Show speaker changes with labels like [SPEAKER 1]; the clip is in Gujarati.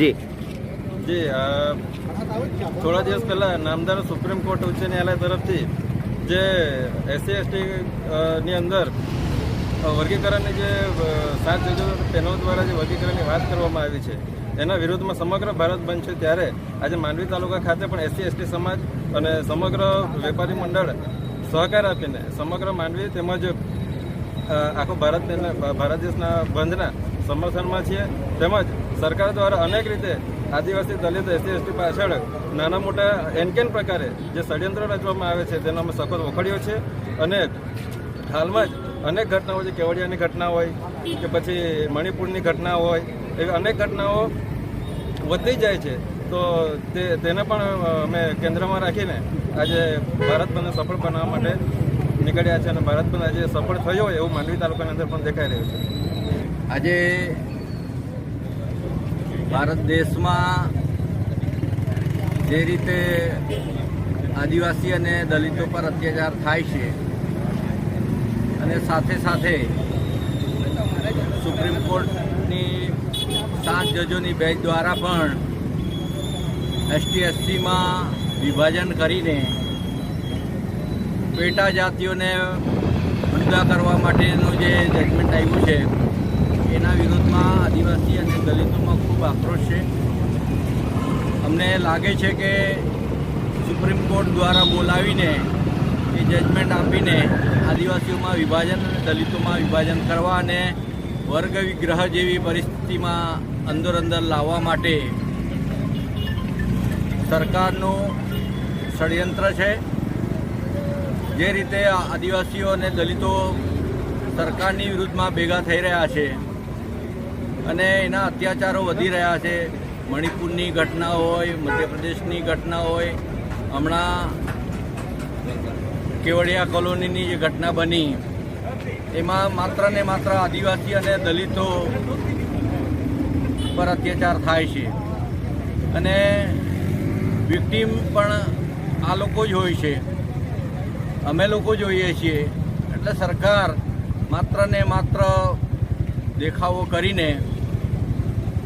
[SPEAKER 1] જી.
[SPEAKER 2] જી થોડા દિવસ પહેલા નામદાર સુપ્રીમ કોર્ટ ઉચ્ચ ન્યાયાલય તરફથી જે એસસી, એસટી ની અંદર વર્ગીકરણની જે સાત જજો પેનલ દ્વારા જે વર્ગીકરણની વાત કરવામાં આવી છે, એના વિરુદ્ધમાં સમગ્ર ભારત બંધ છે ત્યારે આજે માંડવી તાલુકા ખાતે પણ એસસી, એસટી સમાજ અને સમગ્ર વેપારી મંડળ સહકાર આપીને સમગ્ર માંડવી તેમજ આખું ભારત ભારત દેશના બંધના સમર્થનમાં છીએ. તેમજ સરકાર દ્વારા અનેક રીતે આદિવાસી દલિત એસસી, એસટી પાછળ નાના મોટા એનકેન પ્રકારે જે ષડયંત્ર રચવામાં આવે છે તેનો અમે સખત વખોડ્યો છે. અને હાલમાં જ અનેક ઘટનાઓ, જે કેવડિયાની ઘટના હોય કે પછી મણિપુરની ઘટના હોય, એવી અનેક ઘટનાઓ વધતી જાય છે. તો તે, તેને પણ અમે કેન્દ્રમાં રાખીને આજે ભારત બંધને સફળ બનાવવા માટે નીકળ્યા છે અને ભારત બંધ આજે સફળ થયો એવું માંડવી તાલુકાની અંદર પણ દેખાઈ રહ્યું છે.
[SPEAKER 3] આજે ભારત દેશમાં જે રીતે આદિવાસી અને દલિતો પર અત્યાચાર થાય છે અને સાથે સાથે સુપ્રીમ કોર્ટની સાત જજોની બેચ દ્વારા પણ એસટી, એસસીમાં વિભાજન કરીને પેટા જાતિઓને જુદા કરવા માટેનું જે જજમેન્ટ આવ્યું છે એના વિરોધમાં આદિવાસી અને દલિતોમાં ખૂબ આક્રોશ છે. અમને લાગે છે કે સુપ્રીમ કોર્ટ દ્વારા બોલાવીને એ જજમેન્ટ આપીને આદિવાસીઓમાં વિભાજન અને દલિતોમાં વિભાજન કરવા અને વર્ગ વિગ્રહ જેવી પરિસ્થિતિમાં અંદર અંદર લાવવા માટે સરકારનું ષડયંત્ર છે. જે રીતે આદિવાસીઓ અને દલિતો સરકારની વિરુદ્ધમાં ભેગા થઈ રહ્યા છે અને એના અત્યાચારો વધી રહ્યા છે. મણિપુરની ઘટના હોય, મધ્યપ્રદેશની ઘટના હોય, હમણાં કેવડિયા કોલોનીની જે ઘટના બની, એમાં માત્ર ને માત્ર આદિવાસી અને દલિતો પર અત્યાચાર થાય છે. અને વિક્ટીમ પણ આ લોકો જ હોય છે. અમે લોકો જોઈએ છીએ. એટલે સરકાર માત્ર ને માત્ર દેખાવો કરીને